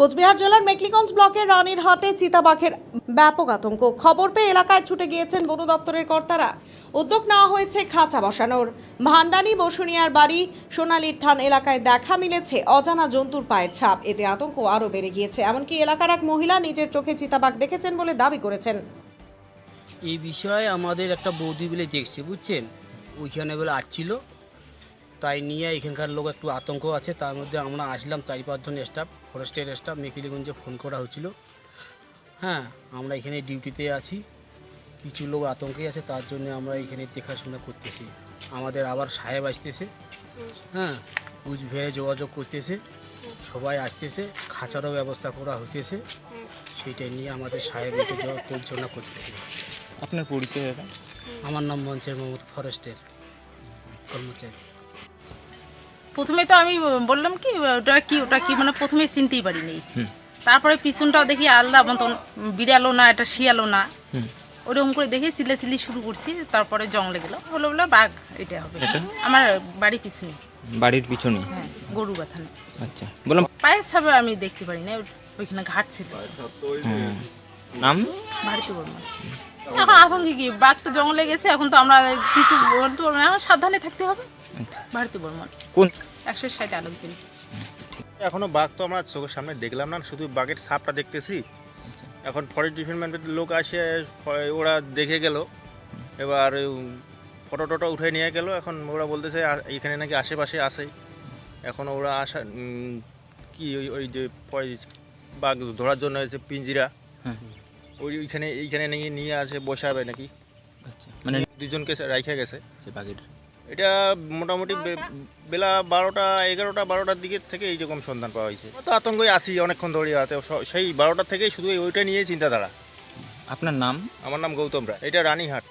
কোচবিহার জেলার মেকলিগঞ্জ ব্লকের রানীরহাটে চিতাবাঘের ব্যাপক আতঙ্ক। খবর পেয়ে এলাকায় ছুটে গিয়েছেন বন দপ্তরের কর্তারা। উদ্যোগ নেওয়া হয়েছে খাঁচা বসানোর। ভান্ডানি, বসুনিয়ার বাড়ি, সোনালির ঠান এলাকায় দেখা মিলেছে। অজানা জন্তুর পায়ের ছাপ। এতে আতঙ্ক আরও বেড়ে গিয়েছে। এমনকি এলাকার এক মহিলা নিজের চোখে চিতাবাঘ দেখেছেন বলে দাবি করেছেন। এই বিষয়ে আমাদের একটা বৌদি বলে দেখছে, বুঝছেন? ওইখানে বলে আসছিল। তাই নিয়ে এখানকার লোক একটু আতঙ্ক আছে। তার মধ্যে আমরা আসলাম চারি পাঁচজন স্টাফ ফরেস্টের স্টাফ মেকিলিগঞ্জে ফোন করা হয়েছিল হ্যাঁ আমরা এখানে ডিউটিতে আছি। কিছু লোক আতঙ্কে আছে তার জন্য আমরা এখানে দেখাশোনা করতেছি। আমাদের আবার সাহেব আসতেছে। হ্যাঁ কুচবিহারে যোগাযোগ করতেছে। সবাই আসতেছে খাঁচারও ব্যবস্থা করা হইতেছে সেইটাই নিয়ে আমাদের সাহেব একটু পরিচালনা করতেছে। আপনার পরিচয় আমার নাম মঞ্চের মোহাম্মদ ফরেস্টের কর্মচারী। প্রথমে তো আমি বললাম কি ওটা কি ওটা কি মানে প্রথমে চিনতেই পারিনি। তারপরে পিছনটাও দেখি আলাদা মতন বিড়ালো না এটা শিয়ালো না। ওরকম করে দেখে চিল্লে চিল্লি শুরু করছি তারপরে জঙ্গলে গেল বলে বলে বাঘ এটা হবে। আমার বাড়ি পিছনে। বাড়ির পিছনে? হ্যাঁ গরু বাথানে আচ্ছা বললাম পায়ের ছাবে আমি দেখতে পারি না ওইখানে ঘাট ছিল। হ্যাঁ। নাম? বাড়িতে বললাম এখন আতঙ্কে কি বাঘ তো জঙ্গলে গেছে এখন তো আমরা কিছু বলতে পারব না এখন সাবধানে থাকতে হবে। ভারতী বাড়িতে বলব। কোন একশো ষাট আলোক দিন এখনও বাঘ তো আমরা চোখের সামনে দেখলাম না শুধু বাঘের সাপটা দেখতেছি। এখন ফরেস্ট ডিপার্টমেন্টের লোক আসে ফ- ওরা দেখে গেল। এবার ফটো টটো উঠে নিয়ে গেল এখন ওরা বলতেছে এখানে নাকি আশেপাশে আসে এখন ওরা আসা কি ওই ওই যে বাঘ ধরার জন্য হয়েছে পিঞ্জিরা হ্যাঁ। ওই ওইখানে এইখানে নাকি নিয়ে আসে বসাবে নাকি। আচ্ছা মানে দুজনকে রাইখা গেছে। বাঘের। এটা মোটামুটি বেলা বারোটা এগারোটা বারোটার দিকের থেকে এইরকম সন্ধান পাওয়া হয়েছে। তো আতঙ্কই আসি অনেকক্ষণ ধরে আছে স- সেই বারোটা থেকেই শুধু ওইটা নিয়ে চিন্তাধারা। আপনার নাম? আমার নাম গৌতম রায়। এটা রানীহাট।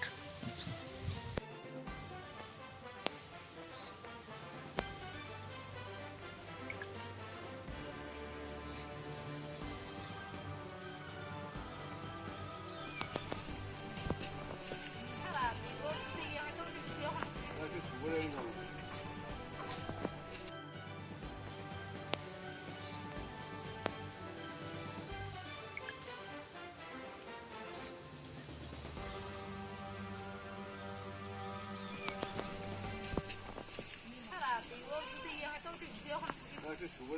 একটু শুভ